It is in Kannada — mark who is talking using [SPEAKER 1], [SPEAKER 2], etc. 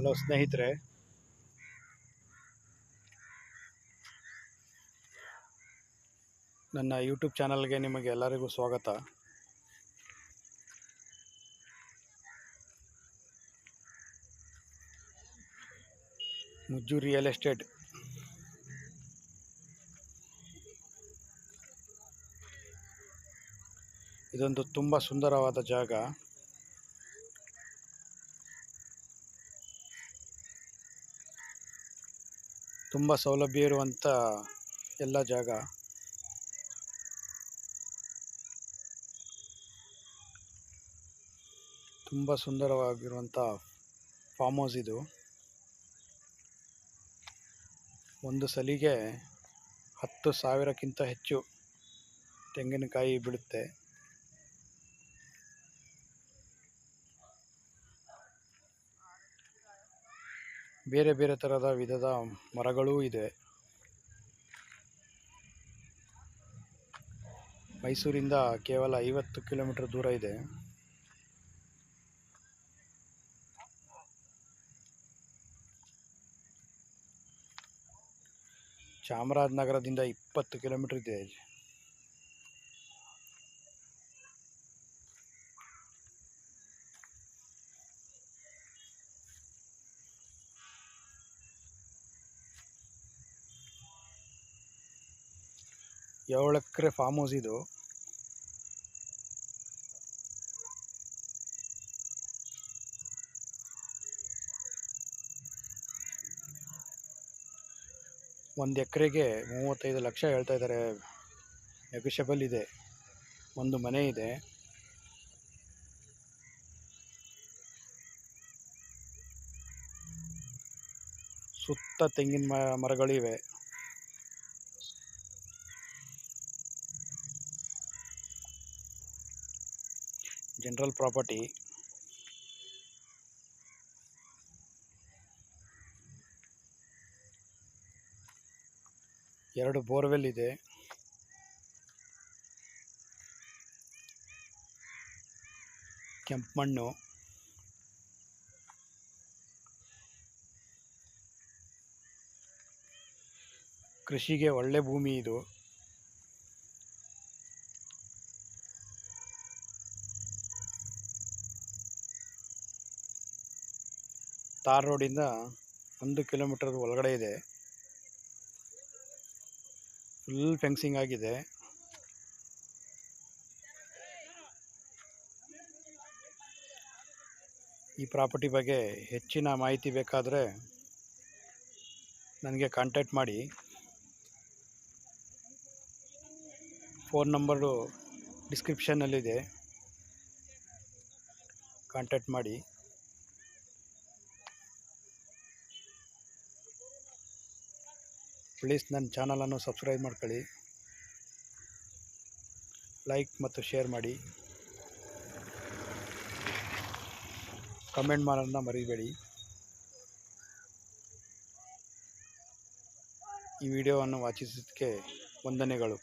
[SPEAKER 1] ಹಲೋ ಸ್ನೇಹಿತರೆ. ನನ್ನ ಯೂಟ್ಯೂಬ್ ಚಾನಲ್ಗೆ ನಿಮಗೆ ಎಲ್ಲರಿಗೂ ಸ್ವಾಗತ. ಮುಜ್ಜು ರಿಯಲ್ ಎಸ್ಟೇಟ್ ಇದೊಂದು ತುಂಬ ಸುಂದರವಾದ ಜಾಗ. ತುಂಬ ಸೌಲಭ್ಯ ಇರುವಂಥ ಎಲ್ಲ ಜಾಗ. ತುಂಬ ಸುಂದರವಾಗಿರುವಂಥ ಫಾರ್ಮ್ ಹೌಸ್ ಇದು. ಒಂದು ಸಲಿಗೆ ಹತ್ತು ಸಾವಿರಕ್ಕಿಂತ ಹೆಚ್ಚು ತೆಂಗಿನಕಾಯಿ ಬಿಡುತ್ತೆ. ಬೇರೆ ಬೇರೆ ಥರದ ವಿಧದ ಮರಗಳೂ ಇದೆ. ಮೈಸೂರಿಂದ ಕೇವಲ ಐವತ್ತು ಕಿಲೋಮೀಟರ್ ದೂರ ಇದೆ. ಚಾಮರಾಜನಗರದಿಂದ ಇಪ್ಪತ್ತು ಕಿಲೋಮೀಟರ್ ಇದೆ. ಏಳು ಎಕರೆ ಫಾರ್ಮ್ ಹೌಸ್ ಇದು. ಒಂದು ಎಕರೆಗೆ ಮೂವತ್ತೈದು ಲಕ್ಷ ಹೇಳ್ತಾ ಇದ್ದಾರೆ. ನೆಗೋಷಿಯಬಲ್ ಇದೆ. ಒಂದು ಮನೆ ಇದೆ. ಸುತ್ತ ತೆಂಗಿನ ಮರಗಳಿವೆ. ಜನರಲ್ ಪ್ರಾಪರ್ಟಿ ಎರಡು ಬೋರ್ವೆಲ್ ಇದೆ. ಕೆಂಪು ಮಣ್ಣು ಕೃಷಿಗೆ ಒಳ್ಳೆ ಭೂಮಿ ಇದು. ತಾರ್ ರೋಡಿಂದ ಒಂದು ಕಿಲೋಮೀಟರ್ ಒಳಗಡೆ ಇದೆ. ಫುಲ್ ಫೆನ್ಸಿಂಗ್ ಆಗಿದೆ. ಈ ಪ್ರಾಪರ್ಟಿ ಬಗ್ಗೆ ಹೆಚ್ಚಿನ ಮಾಹಿತಿ ಬೇಕಾದರೆ ನನಗೆ ಕಾಂಟ್ಯಾಕ್ಟ್ ಮಾಡಿ. ಫೋನ್ ನಂಬರು ಡಿಸ್ಕ್ರಿಪ್ಷನ್ನಲ್ಲಿದೆ ಕಾಂಟ್ಯಾಕ್ಟ್ ಮಾಡಿ. ಪ್ಲೀಸ್ ನನ್ನ ಚಾನಲನ್ನು ಸಬ್ಸ್ಕ್ರೈಬ್ ಮಾಡ್ಕೊಳ್ಳಿ. ಲೈಕ್ ಮತ್ತು ಶೇರ್ ಮಾಡಿ. ಕಮೆಂಟ್ ಮಾಡೋದನ್ನ ಮರಿಬೇಡಿ. ಈ ವಿಡಿಯೋವನ್ನು ವಾಚಿಸಿದ್ದಕ್ಕೆ ವಂದನೆಗಳು.